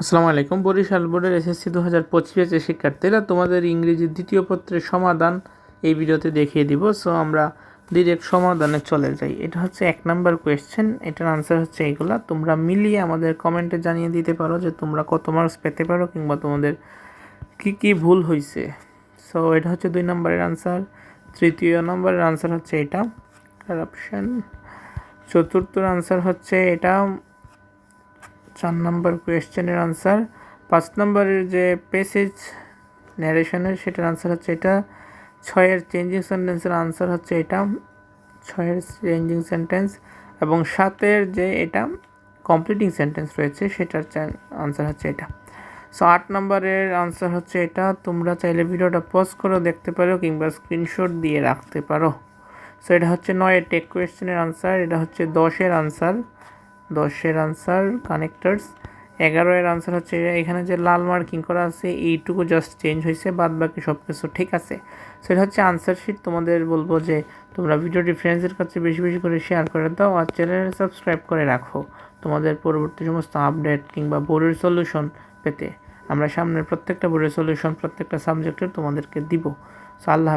আসসালামু আলাইকুম। বরিশাল বোর্ডের এসএসসি দু হাজার পঁচিশে শিক্ষার্থীরা, তোমাদের ইংরেজির দ্বিতীয় পত্রের সমাধান এই ভিডিওতে দেখিয়ে দিব। সো আমরা ডিরেক্ট সমাধানে চলে যাই। এটা হচ্ছে এক নাম্বার কোয়েশ্চেন এটার আনসার হচ্ছে এইগুলা তোমরা মিলিয়ে আমাদের কমেন্টে জানিয়ে দিতে পারো যে তোমরা কত মার্কস পেতে পারো কিংবা তোমাদের কি কি ভুল হয়েছে সো এটা হচ্ছে দুই নম্বরের আনসার তৃতীয় নম্বরের আনসার হচ্ছে এটা। কারাপশন চতুর্থর আনসার হচ্ছে এটা। চার নম্বর কোয়েশ্চেনের আনসার। পাঁচ নম্বরের যে পেসেজ ন্যারেশনের সেটার আনসার হচ্ছে এটা। ছয়ের চেঞ্জিং সেন্টেন্সের আনসার হচ্ছে এটা। ছয়ের চেঞ্জিং সেন্টেন্স এবং সাতের যে এটা কমপ্লিটিং সেন্টেন্স রয়েছে সেটার আনসার হচ্ছে এটা। সো আট নম্বরের আনসার হচ্ছে এটা। তোমরা চাইলে ভিডিওটা পজ করেও দেখতে পারো কিংবা স্ক্রিনশট দিয়ে রাখতে পারো। সো এটা হচ্ছে নয়ের টেক কোয়েশ্চেনের আনসার, এটা হচ্ছে দশের আনসার। দশের আনসার কানেক্টার্স এগারো এর আনসার হচ্ছে এখানে যে লাল মার্কিং করা আছে, এইটুকু জাস্ট চেঞ্জ হয়েছে, বাদ বাকি সব কিছু ঠিক আছে। সেটা হচ্ছে আনসার শিট তোমাদের বলব যে তোমরা ভিডিওটি ফ্রেন্ডসের কাছে বেশি বেশি করে শেয়ার করে দাও আর চ্যানেলে সাবস্ক্রাইব করে রাখো তোমাদের পরবর্তী সমস্ত আপডেট কিংবা বোর্ডের সলিউশন পেতে। আমরা সামনের প্রত্যেকটা বোর্ডের সলিউশন প্রত্যেকটা সাবজেক্টের তোমাদেরকে দিব। সো আল্লাহ হাফিজ।